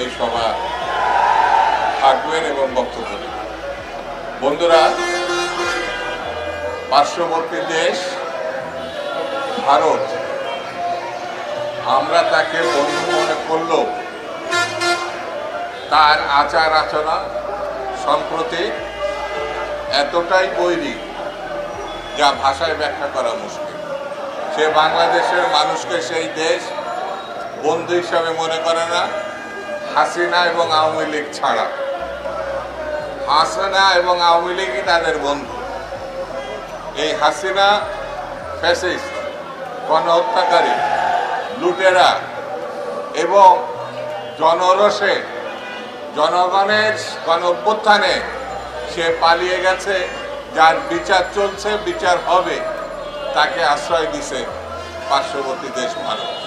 এই সভা থাকবেন এবং বক্তব্য দেবেন। বন্ধুরা, পার্শ্ববর্তী দেশ, ভারত, আমরা তাকে বন্ধু মনে করলেও তার আচার আচরণ সম্প্রতি এতটাই বৈরী যা ভাষায় ব্যাখ্যা করা মুশকিল। সে বাংলাদেশের মানুষকে সেই দেশ বন্ধু হিসাবে মনে করে না। হাসিনা এবং আওয়ামী লীগ ছাড়া। হাসিনা এবং আওয়ামী লীগই তাদের বন্ধু। এই হাসিনা ফ্যাসিস্ট গণহত্যাকারী, লুটেরা এবং জনরসে জনগণের গণ অভ্যুত্থানে সে পালিয়ে গেছে, যার বিচার চলছে, বিচার হবে, তাকে আশ্রয় দিছে পার্শ্ববর্তী দেশ ভারত।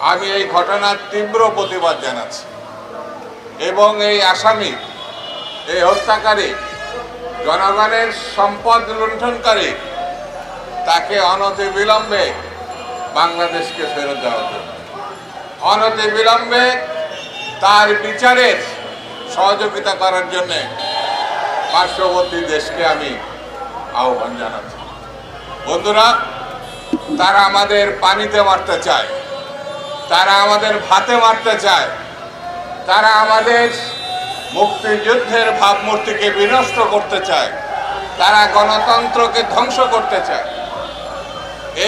আমি এই ঘটনার তীব্র প্রতিবাদ জানাচ্ছি। এবং এই আসামি, এই হত্যাকারী, জনগণের সম্পদ লুণ্ঠনকারী, তাকে অনতি বিলম্বে বাংলাদেশকে ফেরত দেওয়া অনতি বিলম্বে তার বিচারের সহযোগিতা করার জন্য পার্শ্ববর্তী দেশকে আমি আহ্বান জানাচ্ছি। বন্ধুরা, তারা আমাদের পানিতে মারতে চায়। তারা আমাদের ভাতে মারতে চায়। তারা আমাদের মুক্তিযুদ্ধের ভাবমূর্তিকে বিনষ্ট করতে চায়। তারা গণতন্ত্রকে ধ্বংস করতে চায়।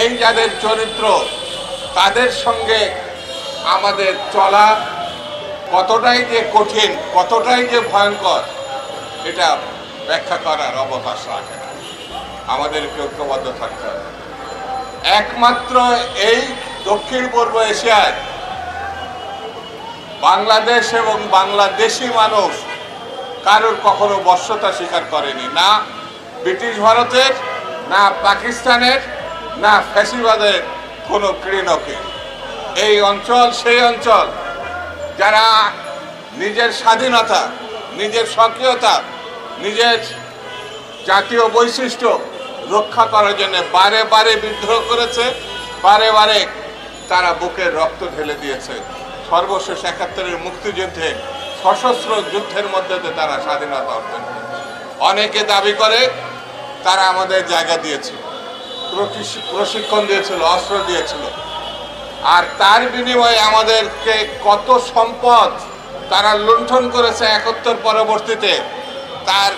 এই যাদের চরিত্র, তাদের সঙ্গে আমাদের চলা কতটাই যে কঠিন, কতটাই যে ভয়ঙ্কর, এটা ব্যাখ্যা করার অবকাশ রাখে আমাদেরকে ঐক্যবদ্ধ থাকতে হবে। একমাত্র এই দক্ষিণ পূর্ব এশিয়ায় বাংলাদেশ এবং বাংলাদেশি মানুষ কারোর কখনো বর্ষতা স্বীকার করেনি। না ব্রিটিশ ভারতের, না পাকিস্তানের, না ফ্যাসিবাদের কোনো ক্রীড়কে এই অঞ্চল, সেই অঞ্চল যারা নিজের স্বাধীনতা, নিজের সক্রিয়তা নিজের জাতীয় বৈশিষ্ট্য রক্ষা করার জন্য বারে বারে বিদ্রোহ করেছে, বারে বারে তারা বুকের রক্ত ঢেলে দিয়েছে। সর্বশেষ একাত্তরের মুক্তিযুদ্ধে সশস্ত্র যুদ্ধের মধ্যে তারা স্বাধীনতা অর্জন অনেকে দাবি করে তারা আমাদের জায়গা দিয়েছিল প্রশিক্ষণ দিয়েছিল, অস্ত্র দিয়েছিল। আর তার বিনিময়ে আমাদেরকে কত সম্পদ তারা লুণ্ঠন করেছে একাত্তর পরবর্তীতে, তার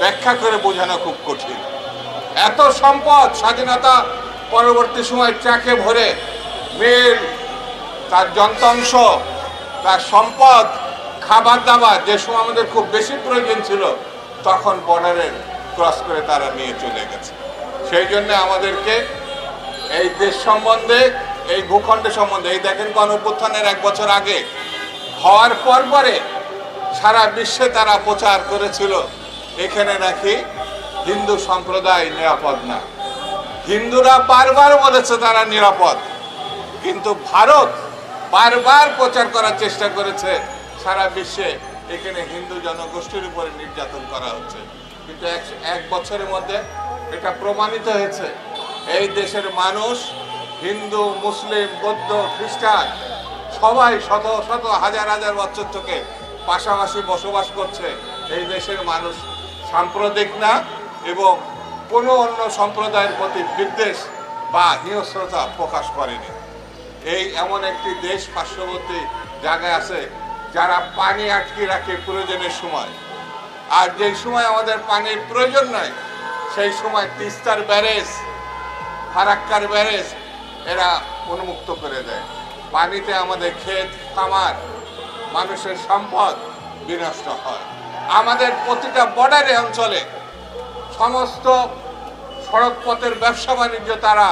ব্যাখ্যা করে বোঝানো খুব কঠিন। এত সম্পদ স্বাধীনতা পরবর্তী সময় ট্রাকে ভরে মিল, তার যন্ত্রাংশ, তার সম্পদ, খাবার দাবার, যে সময় আমাদের খুব বেশি প্রয়োজন ছিল, তখন বর্ডারের ক্রস করে তারা নিয়ে চলে গেছে। সেই জন্য আমাদেরকে এই দেশ সম্বন্ধে, এই ভূখণ্ড সম্বন্ধে, এই দেখেন গণ অভ্যুত্থানের এক বছর আগে, হওয়ার পর পরে সারা বিশ্বে তারা প্রচার করেছিল, এখানে নাকি হিন্দু সম্প্রদায় নিরাপদ না। হিন্দুরা বারবার বলেছে তারা নিরাপদ। কিন্তু ভারত বারবার প্রচার করার চেষ্টা করেছে, সারা বিশ্বে এখানে হিন্দু জনগোষ্ঠীর উপরে নির্যাতন করা হচ্ছে। কিন্তু এক বছরের মধ্যে এটা প্রমাণিত হয়েছে। এই দেশের মানুষ, হিন্দু, মুসলিম, বৌদ্ধ, খ্রিস্টান, সবাই শত শত, হাজার হাজার বছর থেকে পাশাপাশি বসবাস করছে। এই দেশের মানুষ সাম্প্রদায়িক না এবং কোনো অন্য সম্প্রদায়ের প্রতি বিদ্বেষ বা হিংস্রতা প্রকাশ করেনি। এই এমন একটি দেশ পার্শ্ববর্তী জায়গায় আছে, যারা পানি আটকে রাখে প্রয়োজনের সময়। আর যেই সময় আমাদের পানির প্রয়োজন নাই, সেই সময় তিস্তার ব্যারেজ, ফারাক্কার ব্যারেজ, এরা উন্মুক্ত করে দেয়। পানিতে আমাদের ক্ষেত, খামার, মানুষের সম্পদ বিনষ্ট হয়। আমাদের প্রতিটা বর্ডারে অঞ্চলে সমস্ত সড়কপথের ব্যবসা বাণিজ্য তারা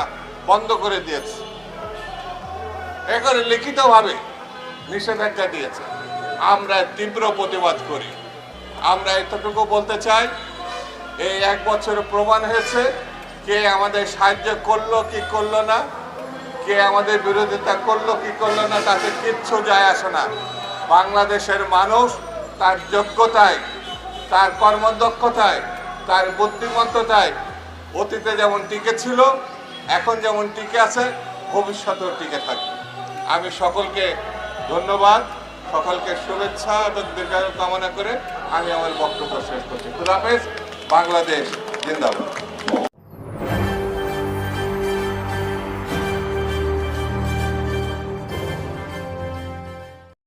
বন্ধ করে দিয়েছে। এ করে লিখিতভাবে নিষেধাজ্ঞা দিয়েছে। আমরা তীব্র প্রতিবাদ করি। আমরা এতটুকু বলতে চাই, এই এক বছর প্রমাণ হয়েছে কে আমাদের সাহায্য করল কি করল না, কে আমাদের বিরোধিতা করল কি করল না, তাতে কিচ্ছু যায় আসে না। বাংলাদেশের মানুষ তার যোগ্যতায়, তার কর্মদক্ষতায়, তার বুদ্ধিমত্ততায় অতীতে যেমন টিকে ছিল, এখন যেমন টিকে আছে, ভবিষ্যতেও টিকে থাকবে। আমি সকলকে ধন্যবাদ, সকলকে শুভেচ্ছা এবং দীর্ঘায়ু কামনা করে আমি আমার বক্তব্য শেষ করছি। খুদাফেজ বাংলাদেশ, জিন্দাবাদ।